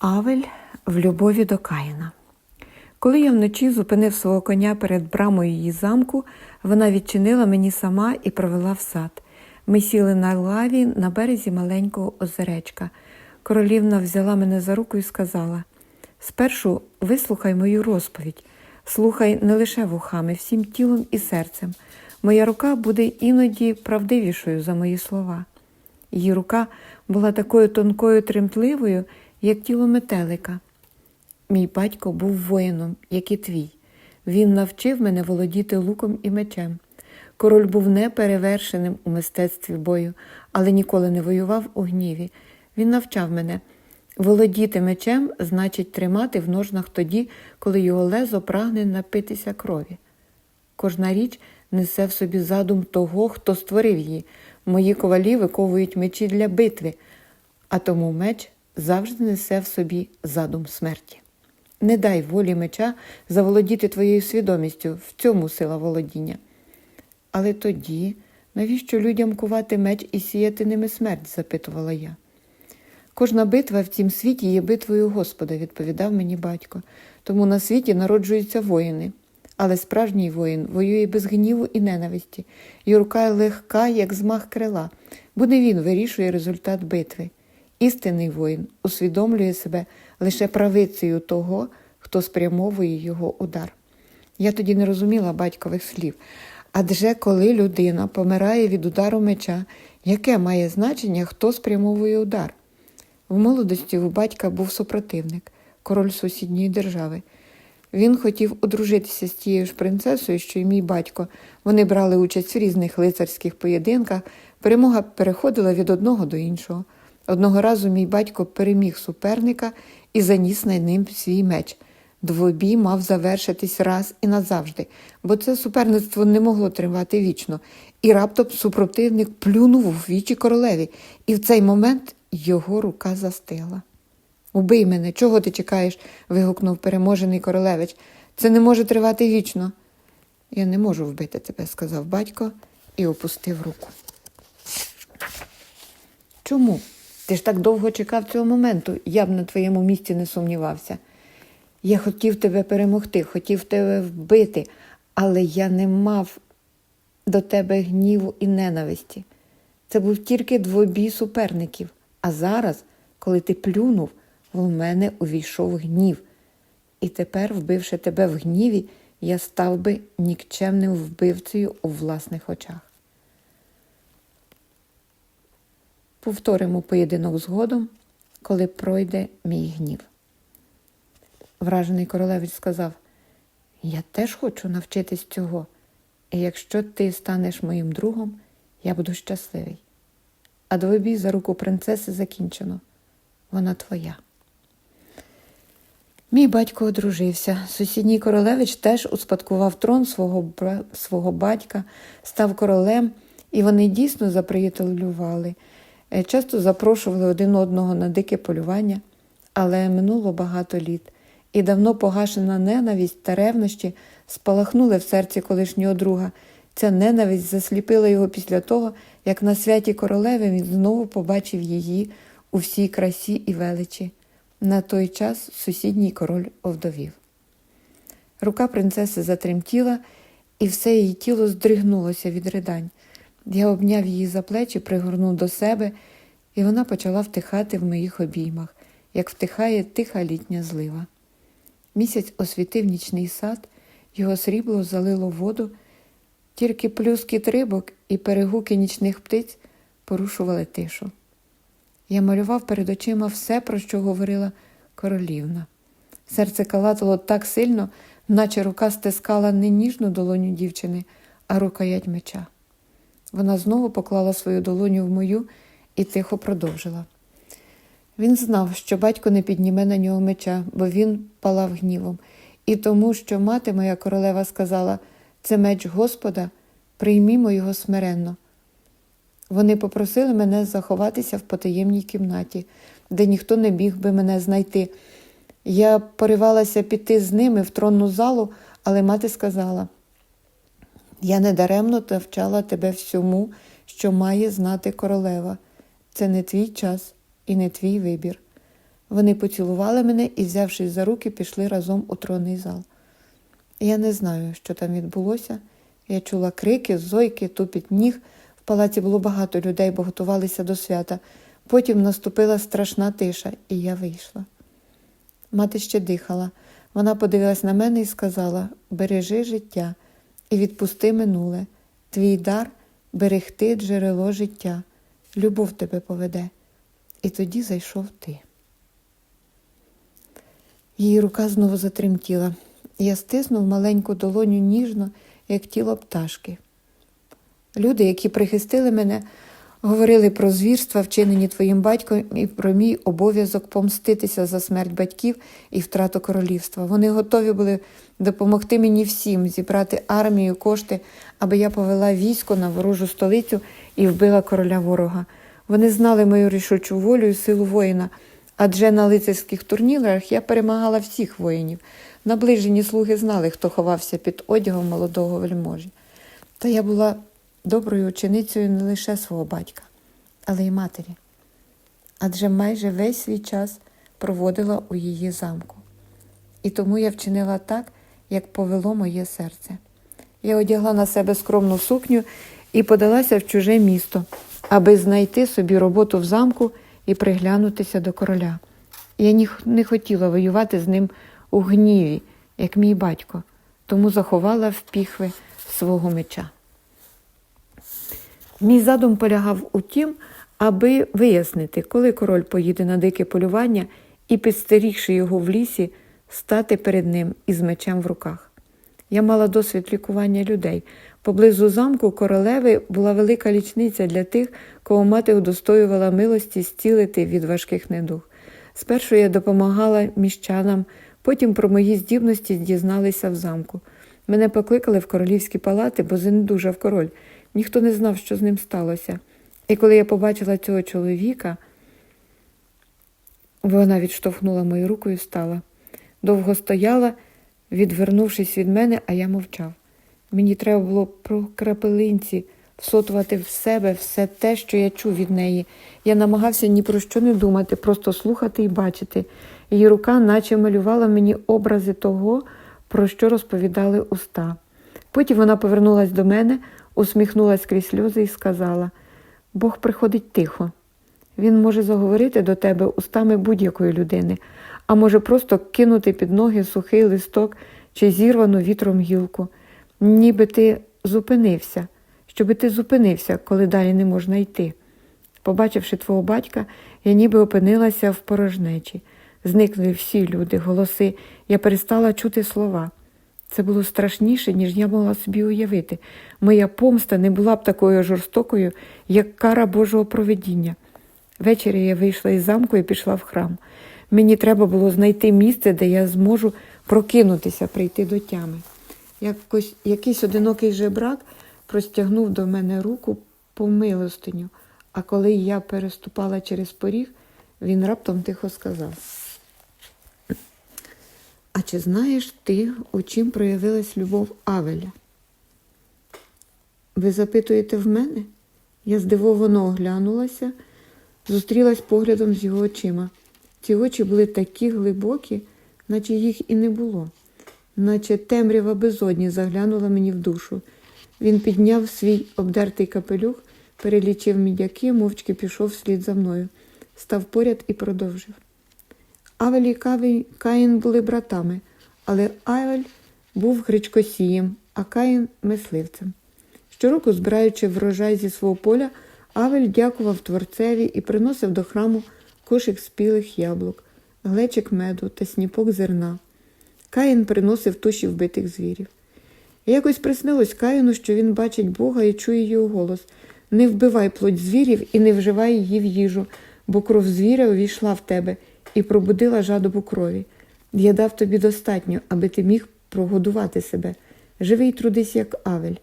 Авель в любові до Каїна. Коли я вночі зупинив свого коня перед брамою її замку, вона відчинила мені сама і провела в сад. Ми сіли на лаві на березі маленького озеречка. Королівна взяла мене за руку і сказала: спершу вислухай мою розповідь, слухай не лише вухами, всім тілом і серцем. Моя рука буде іноді правдивішою за мої слова. Її рука була такою тонкою тремтливою, як тіло метелика. Мій батько був воїном, як і твій. Він навчив мене володіти луком і мечем. Король був неперевершеним у мистецтві бою, але ніколи не воював у гніві. Він навчав мене володіти мечем значить тримати в ножнах тоді, коли його лезо прагне напитися крові. Кожна річ несе в собі задум того, хто створив її. Мої ковалі виковують мечі для битви, а тому меч завжди несе в собі задум смерті. Не дай волі меча заволодіти твоєю свідомістю, в цьому сила володіння. Але тоді, навіщо людям кувати меч і сіяти ними смерть? запитувала я. Кожна битва в цім світі є битвою Господа, відповідав мені батько. Тому на світі народжуються воїни. Але справжній воїн воює без гніву і ненависті, і рука легка, як змах крила, бо не він вирішує результат битви. Істинний воїн усвідомлює себе лише правицею того, хто спрямовує його удар. Я тоді не розуміла батькових слів. Адже коли людина помирає від удару меча, яке має значення, хто спрямовує удар? В молодості у батька був супротивник, король сусідньої держави. Він хотів одружитися з тією ж принцесою, що й мій батько. Вони брали участь в різних лицарських поєдинках. Перемога переходила від одного до іншого. Одного разу мій батько переміг суперника і заніс на ним свій меч. Двобій мав завершитись раз і назавжди, бо це суперництво не могло тривати вічно, і раптом супротивник плюнув у вічі королеві, і в цей момент його рука застигла. Убий мене, чого ти чекаєш? вигукнув переможений королевич. Це не може тривати вічно. Я не можу вбити тебе, сказав батько і опустив руку. Чому? Ти ж так довго чекав цього моменту, я б на твоєму місці не сумнівався. Я хотів тебе перемогти, хотів тебе вбити, але я не мав до тебе гніву і ненависті. Це був тільки двобій суперників. А зараз, коли ти плюнув, в мене увійшов гнів. І тепер, вбивши тебе в гніві, я став би нікчемним вбивцею у власних очах. Повторимо поєдинок згодом, коли пройде мій гнів. Вражений королевич сказав: Я теж хочу навчитись цього, і якщо ти станеш моїм другом, я буду щасливий. А двобій за руку принцеси закінчено. Вона твоя. Мій батько одружився. Сусідній королевич теж успадкував трон свого свого батька, став королем, і вони дійсно заприятелювали. Е, Часто запрошували один одного на дике полювання, але минуло багато літ, і давно погашена ненависть та ревнощі спалахнули в серці колишнього друга. Ця ненависть засліпила його після того, як на святі королеви він знову побачив її у всій красі і величі. На той час сусідній король овдовів. Рука принцеси затремтіла, і все її тіло здригнулося від ридань. Я обняв її за плечі, пригорнув до себе, і вона почала втихати в моїх обіймах, як втихає тиха літня злива. Місяць освітив нічний сад, його срібло залило воду, тільки плюскіт рибок і перегуки нічних птиць порушували тишу. Я малював перед очима все, про що говорила королівна. Серце калатало так сильно, наче рука стискала не ніжну долоню дівчини, а рукоять меча. Вона знову поклала свою долоню в мою і тихо продовжила. Він знав, що батько не підніме на нього меча, бо він палав гнівом, і тому, що мати моя королева сказала це меч Господа, приймімо його смиренно. Вони попросили мене заховатися в потаємній кімнаті, де ніхто не міг би мене знайти. Я поривалася піти з ними в тронну залу, але мати сказала: я недаремно навчала тебе всьому, що має знати королева. Це не твій час і не твій вибір. Вони поцілували мене і, взявшись за руки, пішли разом у тронний зал. Я не знаю, що там відбулося. Я чула крики, зойки, тупіт ніг. В палаці було багато людей, бо готувалися до свята. Потім наступила страшна тиша, і я вийшла. Мати ще дихала. Вона подивилась на мене і сказала: бережи життя і відпусти минуле. Твій дар берегти джерело життя. Любов тебе поведе. І тоді зайшов ти. Її рука знову затремтіла. Я стиснув маленьку долоню ніжно, як тіло пташки. Люди, які прихистили мене, говорили про звірства, вчинені твоїм батьком, і про мій обов'язок помститися за смерть батьків і втрату королівства. Вони готові були допомогти мені всім зібрати армію, кошти, аби я повела військо на ворожу столицю і вбила короля ворога. Вони знали мою рішучу волю і силу воїна, адже на лицарських турнірах я перемагала всіх воїнів. Наближені слуги знали, хто ховався під одягом молодого вельможі. Та я була доброю ученицею не лише свого батька, але й матері, адже майже весь свій час проводила у її замку. І тому я вчинила так, як повело моє серце. Я одягла на себе скромну сукню і подалася в чуже місто, аби знайти собі роботу в замку і приглянутися до короля. Я не хотіла воювати з ним у гніві, як мій батько, тому заховала в піхви свого меча. Мій задум полягав у тім, аби вияснити, коли король поїде на дике полювання і, підстерігши його в лісі, стати перед ним із мечем в руках. Я мала досвід лікування людей. Поблизу замку королеви була велика лічниця для тих, кого мати удостоювала милості зцілити від важких недуг. Спершу я допомагала міщанам, потім про мої здібності дізналися в замку. Мене покликали в королівські палати, бо занедужав король. Ніхто не знав, що з ним сталося. І коли я побачила цього чоловіка, вона відштовхнула мою руку і стала. Довго стояла, відвернувшись від мене, а я мовчав. Мені треба було про крапелинці всотувати в себе все те, що я чув від неї. Я намагався ні про що не думати, просто слухати і бачити. Її рука наче малювала мені образи того, про що розповідали уста. Потім вона повернулась до мене, усміхнулась крізь сльози і сказала: Бог приходить тихо. Він може заговорити до тебе устами будь-якої людини, а може просто кинути під ноги сухий листок чи зірвану вітром гілку, ніби ти зупинився, щоби ти зупинився, коли далі не можна йти. Побачивши твого батька, я ніби опинилася в порожнечі. Зникли всі люди, голоси, я перестала чути слова. Це було страшніше, ніж я могла собі уявити. Моя помста не була б такою жорстокою, як кара Божого проведіння. Ввечері я вийшла із замку і пішла в храм. Мені треба було знайти місце, де я зможу прокинутися, прийти до тями. Якось, якийсь одинокий жебрак простягнув до мене руку по милостиню, а коли я переступала через поріг, він раптом тихо сказав. А чи знаєш ти, у чим проявилась любов Авеля? Ви запитуєте в мене? Я здивовано оглянулася, зустрілась поглядом з його очима. Ці очі були такі глибокі, наче їх і не було, наче темрява безодні заглянула мені в душу. Він підняв свій обдертий капелюх, перелічив мідяки, мовчки пішов вслід за мною, став поряд і продовжив. Авель і Каїн були братами, але Авель був гречкосієм, а Каїн мисливцем. Щороку, збираючи врожай зі свого поля, Авель дякував творцеві і приносив до храму кошик спілих яблук, глечик меду та сніпок зерна. Каїн приносив туші вбитих звірів. Якось приснилось Каїну, що він бачить Бога і чує його голос Не вбивай плоть звірів і не вживай її в їжу, бо кров звіря увійшла в тебе і пробудила жадобу крові. Я дав тобі достатньо, аби ти міг прогодувати себе. Живи й трудись, як Авель.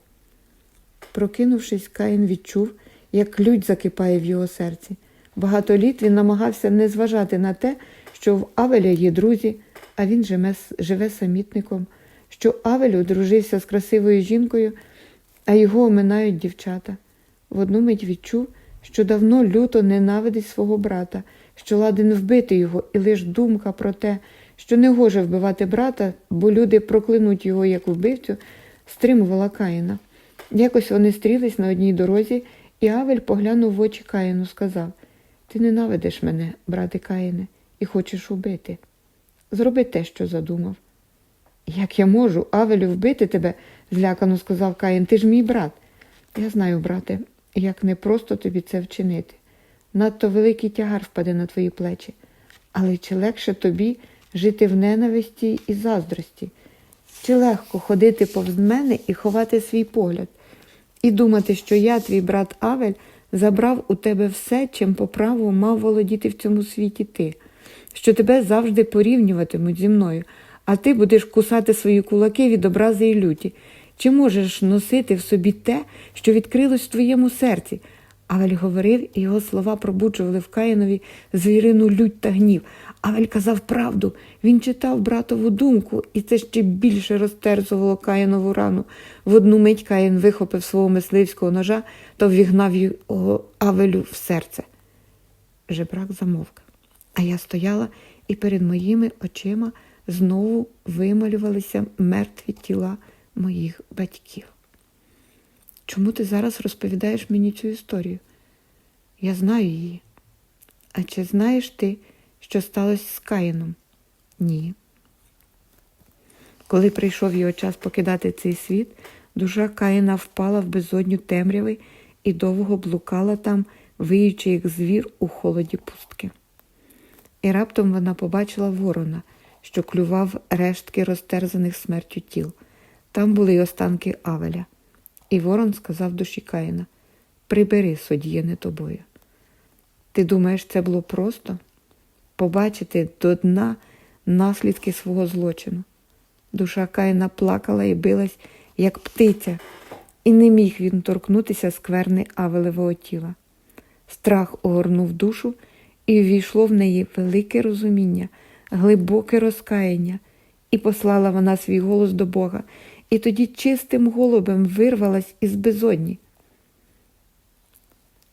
Прокинувшись, Каїн відчув, як лють закипає в його серці. Багато літ він намагався не зважати на те, що в Авеля є друзі, а він живе, живе самітником, що Авель одружився з красивою жінкою, а його оминають дівчата. В одну мить відчув, що давно люто ненавидить свого брата, що ладен вбити його, і лиш думка про те, що не гоже вбивати брата, бо люди проклинуть його як вбивцю, стримувала Каїна. Якось вони стрілись на одній дорозі, і Авель поглянув в очі Каїну, сказав Ти ненавидиш мене, брате Каїне, і хочеш убити. Зроби те, що задумав. Як я можу, Авелю, вбити тебе? злякано сказав Каїн. Ти ж мій брат. Я знаю, брате, як непросто тобі це вчинити. Надто великий тягар впаде на твої плечі. Але чи легше тобі жити в ненависті і заздрості? Чи легко ходити повз мене і ховати свій погляд, і думати, що я, твій брат Авель, забрав у тебе все, чим по праву мав володіти в цьому світі ти, що тебе завжди порівнюватимуть зі мною, а ти будеш кусати свої кулаки від образи і люті. Чи можеш носити в собі те, що відкрилось в твоєму серці? Авель говорив, і його слова пробуджували в Каїнові звірину лють та гнів. Авель казав правду, він читав братову думку, і це ще більше розтерзувало Каїнову рану. В одну мить Каїн вихопив свого мисливського ножа та ввігнав його Авелю в серце. Жебрак замовк, а я стояла, і перед моїми очима знову вималювалися мертві тіла моїх батьків. Чому ти зараз розповідаєш мені цю історію? Я знаю її. А чи знаєш ти, що сталося з Каїном? Ні. Коли прийшов його час покидати цей світ, душа Каїна впала в безодню темряви і довго блукала там, виючи, як звір у холоді пустки. І раптом вона побачила ворона, що клював рештки розтерзаних смертю тіл. Там були й останки Авеля. І ворон сказав душі Каїна Прибери, содіяне тобою. Ти думаєш, це було просто? Побачити до дна наслідки свого злочину. Душа Каїна плакала і билась, як птиця, і не міг він торкнутися скверни Авелевого тіла. Страх огорнув душу, і ввійшло в неї велике розуміння, глибоке розкаяння, і послала вона свій голос до Бога, і тоді чистим голубем вирвалась із безодні.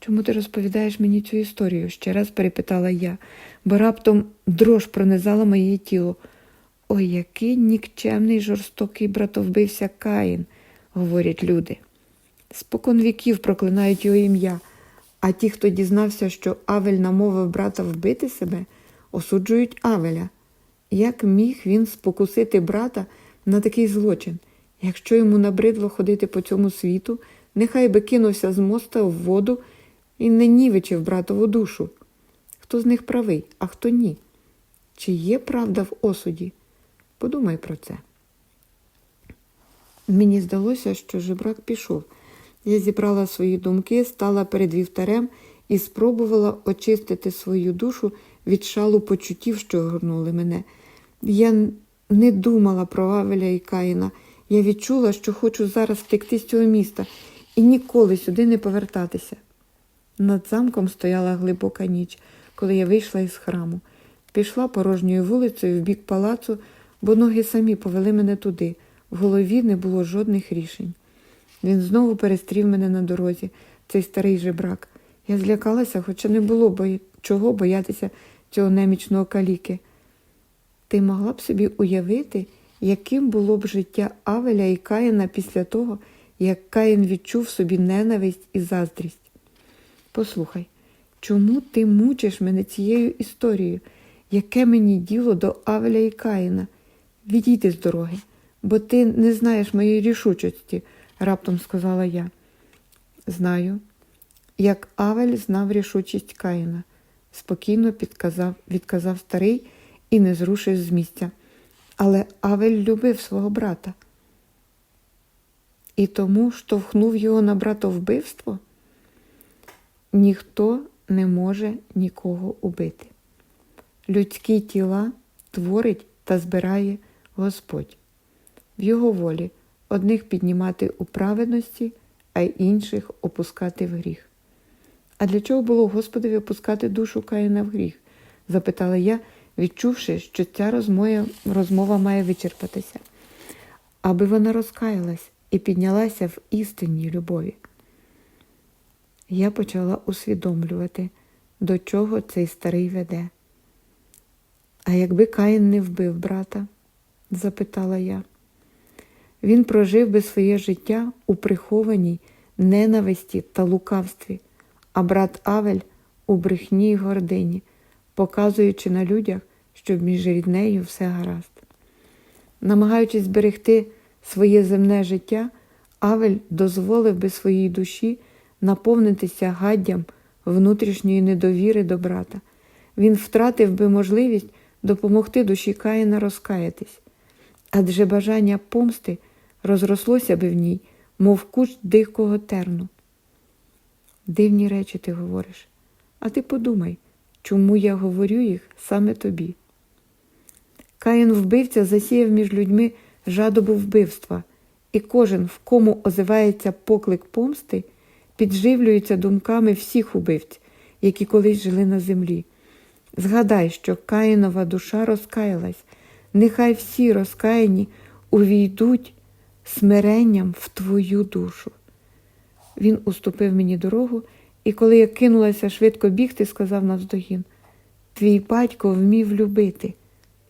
Чому ти розповідаєш мені цю історію? ще раз перепитала я, бо раптом дрож пронизала моє тіло. Ой, який нікчемний жорстокий братовбився Каїн, говорять люди. Спокон віків проклинають його ім'я, а ті, хто дізнався, що Авель намовив брата вбити себе, осуджують Авеля. Як міг він спокусити брата на такий злочин? Якщо йому набридло ходити по цьому світу, нехай би кинувся з моста в воду і не нівичив братову душу. Хто з них правий, а хто ні? Чи є правда в осуді? Подумай про це. Мені здалося, що жебрак пішов. Я зібрала свої думки, стала перед вівтарем і спробувала очистити свою душу від шалу почуттів, що огорнули мене. Я не думала про Авеля і Каїна. Я відчула, що хочу зараз втекти з цього міста і ніколи сюди не повертатися. Над замком стояла глибока ніч, коли я вийшла із храму. Пішла порожньою вулицею в бік палацу, бо ноги самі повели мене туди. В голові не було жодних рішень. Він знову перестрів мене на дорозі, цей старий жебрак. Я злякалася, хоча не було бо... чого боятися цього немічного каліки. Ти могла б собі уявити, яким було б життя Авеля і Каїна після того, як Каїн відчув собі ненависть і заздрість. Послухай, чому ти мучиш мене цією історією? Яке мені діло до Авеля і Каїна? Відійди з дороги, бо ти не знаєш моєї рішучості, раптом сказала я. Знаю, як Авель знав рішучість Каїна, спокійно підказав, відказав старий і не зрушив з місця. Але Авель любив свого брата. І тому штовхнув його на братовбивство? Ніхто не може нікого убити. Людські тіла творить та збирає Господь. В його волі одних піднімати у праведності, а й інших опускати в гріх. А для чого було Господові опускати душу Каїна в гріх? запитала я, відчувши, що ця розмова, розмова має вичерпатися, аби вона розкаялась і піднялася в істинній любові. Я почала усвідомлювати, до чого цей старий веде. А якби Каїн не вбив брата? запитала я. Він прожив би своє життя у прихованій ненависті та лукавстві, а брат Авель у брехні й гордині, показуючи на людях, що між ріднею все гаразд. Намагаючись зберегти своє земне життя, Авель дозволив би своїй душі наповнитися гаддям внутрішньої недовіри до брата. Він втратив би можливість допомогти душі Каїна розкаятись, адже бажання помсти розрослося би в ній, мов кущ дикого терну. Дивні речі ти говориш, а ти подумай, чому я говорю їх саме тобі. Каїн вбивця засіяв між людьми жадобу вбивства, і кожен, в кому озивається поклик помсти, підживлюється думками всіх убивць, які колись жили на землі. Згадай, що Каїнова душа розкаялась, нехай всі розкаяні увійдуть смиренням в твою душу. Він уступив мені дорогу, і коли я кинулася швидко бігти, сказав навздогін Твій батько вмів любити,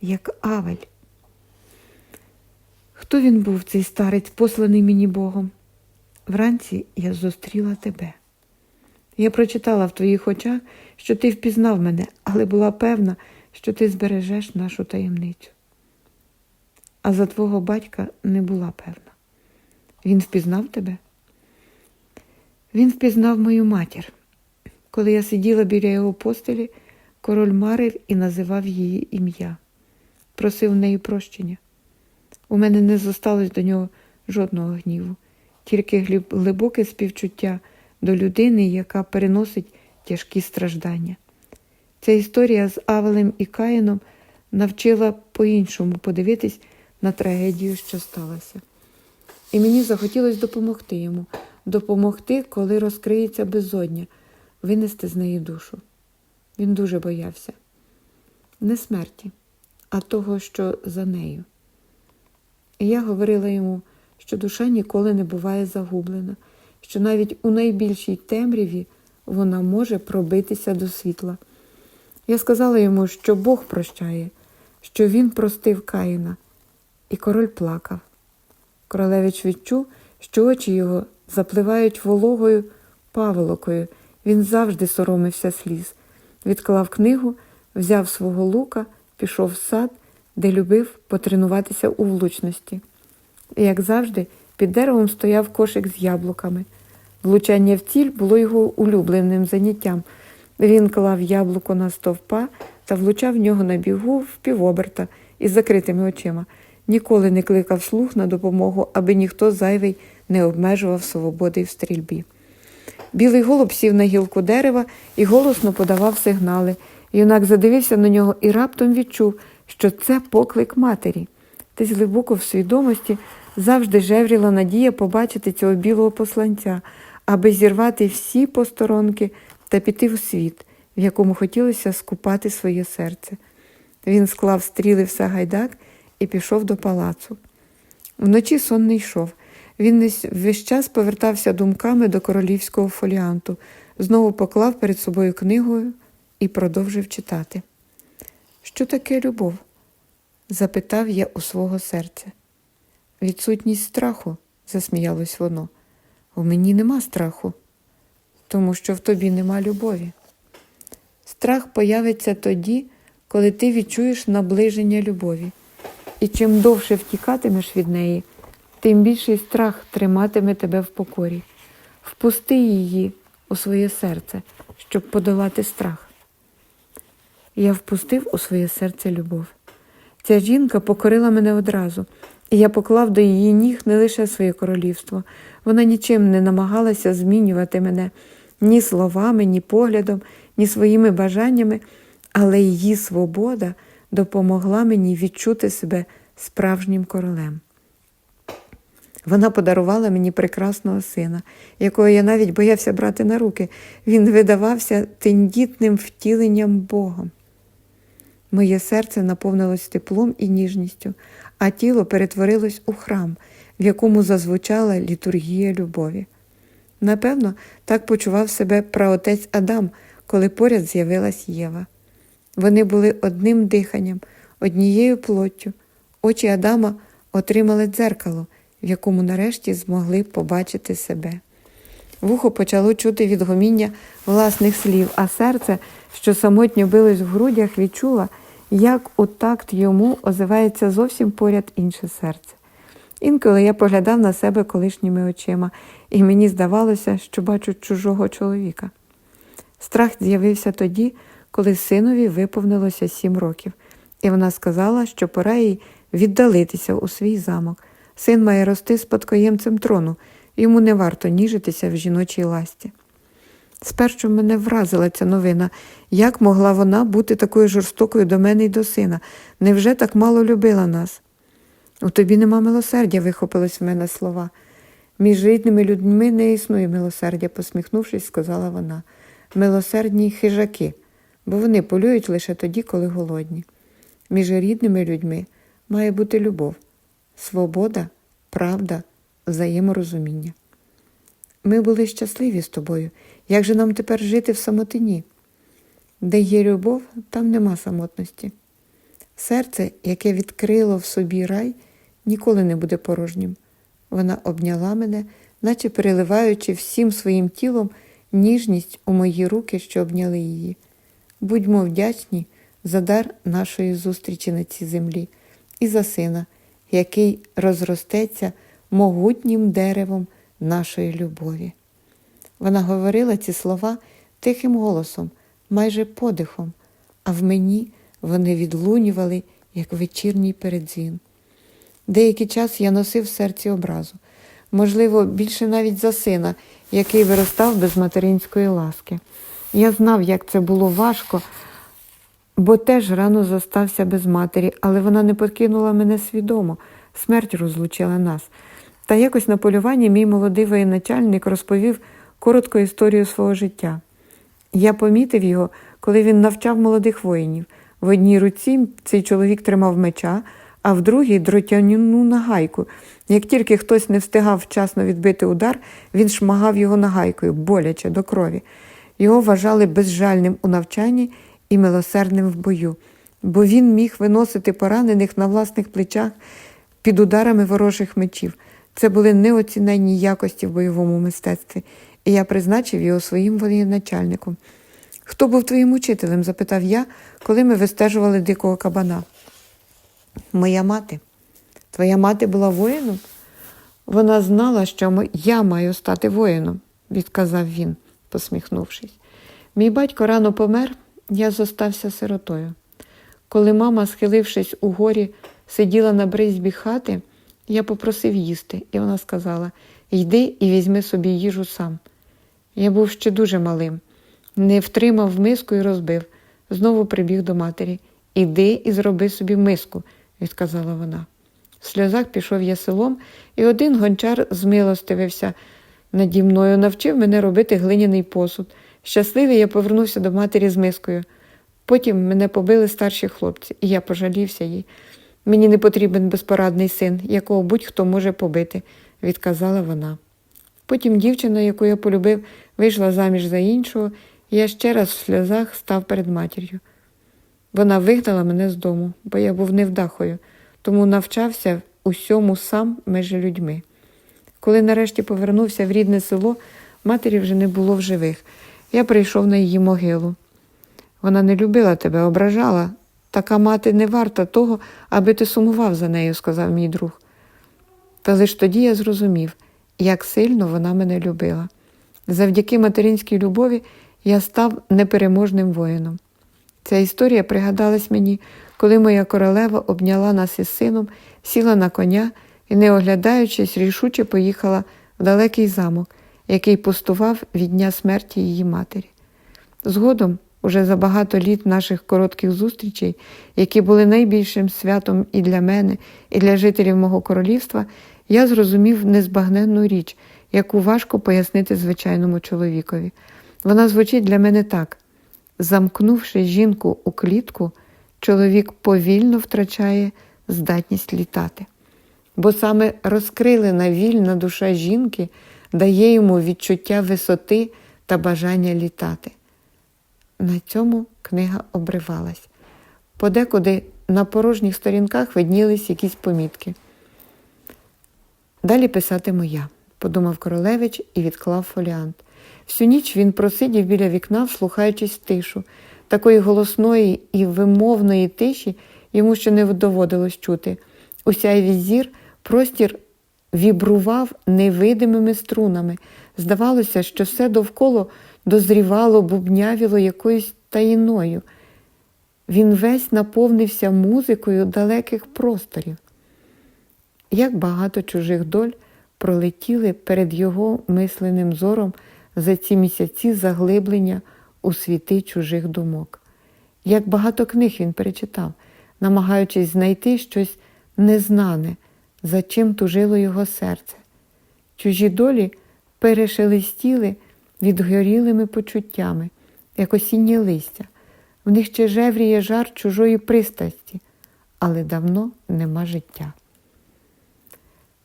як Авель. Хто він був, цей старець, посланий мені Богом? Вранці я зустріла тебе. Я прочитала в твоїх очах, що ти впізнав мене, але була певна, що ти збережеш нашу таємницю. А за твого батька не була певна. Він впізнав тебе? Він впізнав мою матір. Коли я сиділа біля його постелі, король марив і називав її ім'я, просив в неї прощення. У мене не зосталось до нього жодного гніву, тільки глибоке співчуття до людини, яка переносить тяжкі страждання. Ця історія з Авелем і Каїном навчила по-іншому подивитись на трагедію, що сталася. І мені захотілося допомогти йому, допомогти, коли розкриється безодня, винести з неї душу. Він дуже боявся не смерті, а того, що за нею. І я говорила йому, що душа ніколи не буває загублена, що навіть у найбільшій темряві вона може пробитися до світла. Я сказала йому, що Бог прощає, що він простив Каїна, і король плакав. Королевич відчув, що очі його запливають вологою паволокою. Він завжди соромився сліз. Відклав книгу, взяв свого лука, пішов в сад, де любив потренуватися у влучності. І, як завжди, під деревом стояв кошик з яблуками. Влучання в ціль було його улюбленим заняттям. Він клав яблуко на стовпа та влучав в нього на бігу в півоберта із закритими очима. Ніколи не кликав слух на допомогу, аби ніхто зайвий не обмежував свободи в стрільбі. Білий голуб сів на гілку дерева і голосно подавав сигнали. Юнак задивився на нього і раптом відчув, що це поклик матері. Десь глибоко в свідомості завжди жевріла надія побачити цього білого посланця, аби зірвати всі посторонки та піти в світ, в якому хотілося скупати своє серце. Він склав стріли в Сагайдак і пішов до палацу. Вночі сон не йшов. Він весь час повертався думками до королівського фоліанту, знову поклав перед собою книгою і продовжив читати. Що таке любов? запитав я у свого серця. Відсутність страху, засміялось воно. У мені нема страху, тому що в тобі нема любові. Страх появиться тоді, коли ти відчуєш наближення любові. І чим довше втікатимеш від неї, тим більший страх триматиме тебе в покорі. Впусти її у своє серце, щоб подолати страх. Я впустив у своє серце любов. Ця жінка покорила мене одразу, і я поклав до її ніг не лише своє королівство. Вона нічим не намагалася змінювати мене ні словами, ні поглядом, ні своїми бажаннями, але її свобода допомогла мені відчути себе справжнім королем. Вона подарувала мені прекрасного сина, якого я навіть боявся брати на руки. Він видавався тендітним втіленням Богом. Моє серце наповнилось теплом і ніжністю, а тіло перетворилось у храм, в якому зазвучала літургія любові. Напевно, так почував себе праотець Адам, коли поряд з'явилась Єва. Вони були одним диханням, однією плоттю. Очі Адама отримали дзеркало, в якому нарешті змогли побачити себе. Вухо почало чути відгоміння власних слів, а серце, що самотньо билось в грудях, відчуло, як у такт йому озивається зовсім поряд інше серце. Інколи я поглядав на себе колишніми очима, і мені здавалося, що бачу чужого чоловіка. Страх з'явився тоді, коли синові виповнилося сім років, і вона сказала, що пора їй віддалитися у свій замок. Син має рости спадкоємцем трону, йому не варто ніжитися в жіночій ласті. Спершу мене вразила ця новина. Як могла вона бути такою жорстокою до мене й до сина? Невже так мало любила нас? У тобі нема милосердя, вихопилось в мене слова. Між рідними людьми не існує милосердя, посміхнувшись, сказала вона. Милосердні хижаки, бо вони полюють лише тоді, коли голодні. Між рідними людьми має бути любов, свобода, правда, взаєморозуміння. Ми були щасливі з тобою. Як же нам тепер жити в самотині? Де є любов, там нема самотності. Серце, яке відкрило в собі рай, ніколи не буде порожнім. Вона обняла мене, наче переливаючи всім своїм тілом ніжність у мої руки, що обняли її. Будьмо вдячні за дар нашої зустрічі на цій землі і за сина, який розростеться могутнім деревом нашої любові. Вона говорила ці слова тихим голосом, майже подихом, а в мені вони відлунювали, як вечірній передзвін. Деякий час я носив в серці образу, можливо, більше навіть за сина, який виростав без материнської ласки. Я знав, як це було важко, бо теж рано зостався без матері, але вона не покинула мене свідомо, смерть розлучила нас. Та якось на полюванні мій молодий воєначальник розповів коротку історію свого життя. Я помітив його, коли він навчав молодих воїнів. В одній руці цей чоловік тримав меча, а в другій дротяну нагайку. Як тільки хтось не встигав вчасно відбити удар, він шмагав його нагайкою, боляче до крові. Його вважали безжальним у навчанні і милосердним в бою, бо він міг виносити поранених на власних плечах під ударами ворожих мечів. Це були неоціненні якості в бойовому мистецтві, і я призначив його своїм воєначальником. Хто був твоїм учителем? запитав я, коли ми вистежували дикого кабана. Моя мати. Твоя мати була воїном? Вона знала, що я маю стати воїном, відказав він, посміхнувшись. Мій батько рано помер, я зостався сиротою. Коли мама, схилившись у горі, сиділа на бризьбі хати, я попросив їсти, і вона сказала Йди і візьми собі їжу сам. Я був ще дуже малим, не втримав миску і розбив. Знову прибіг до матері. Іди і зроби собі миску, відказала вона. В сльозах пішов я селом, і один гончар змилостивився наді мною, навчив мене робити глиняний посуд. Щасливий я повернувся до матері з мискою. Потім мене побили старші хлопці, і я пожалівся їй. Мені не потрібен безпорадний син, якого будь-хто може побити, відказала вона. Потім дівчина, яку я полюбив, вийшла заміж за іншого, і я ще раз в сльозах став перед матір'ю. Вона вигнала мене з дому, бо я був невдахою, тому навчався усьому сам між людьми. Коли нарешті повернувся в рідне село, матері вже не було в живих. Я прийшов на її могилу. Вона не любила тебе, ображала. Така мати не варта того, аби ти сумував за нею, сказав мій друг. Та лиш тоді я зрозумів, як сильно вона мене любила. Завдяки материнській любові я став непереможним воїном. Ця історія пригадалась мені, коли моя королева обняла нас із сином, сіла на коня і, не оглядаючись, рішуче поїхала в далекий замок, який пустував від дня смерті її матері. Згодом, уже за багато літ наших коротких зустрічей, які були найбільшим святом і для мене, і для жителів мого королівства, я зрозумів незбагненну річ, яку важко пояснити звичайному чоловікові. Вона звучить для мене так: замкнувши жінку у клітку, чоловік повільно втрачає здатність літати. Бо саме розкрилена вільна душа жінки дає йому відчуття висоти та бажання літати. На цьому книга обривалась. Подекуди на порожніх сторінках виднілись якісь помітки. Далі писатиму я, подумав королевич і відклав фоліант. Всю ніч він просидів біля вікна, вслухаючись тишу. Такої голосної і вимовної тиші йому ще не доводилось чути. У сяйві зір простір вібрував невидимими струнами. Здавалося, що все довкола дозрівало, бубнявіло якоюсь таїною. Він весь наповнився музикою далеких просторів. Як багато чужих доль пролетіли перед його мисленим зором за ці місяці заглиблення у світи чужих думок. Як багато книг він перечитав, намагаючись знайти щось незнане, за чим тужило його серце. Чужі долі перешелестіли відгорілими почуттями, як осіннє листя. В них ще жевріє жар чужої пристрасті, але давно нема життя.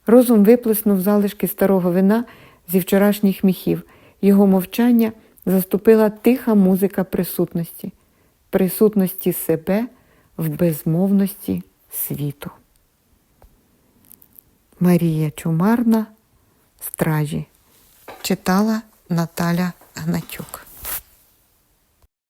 Розум виплеснув залишки старого вина зі вчорашніх міхів. Його мовчання заступила тиха музика присутності, присутності себе в безмовності світу. Марія Чумарна Стражі читала Наталя Гнатюк.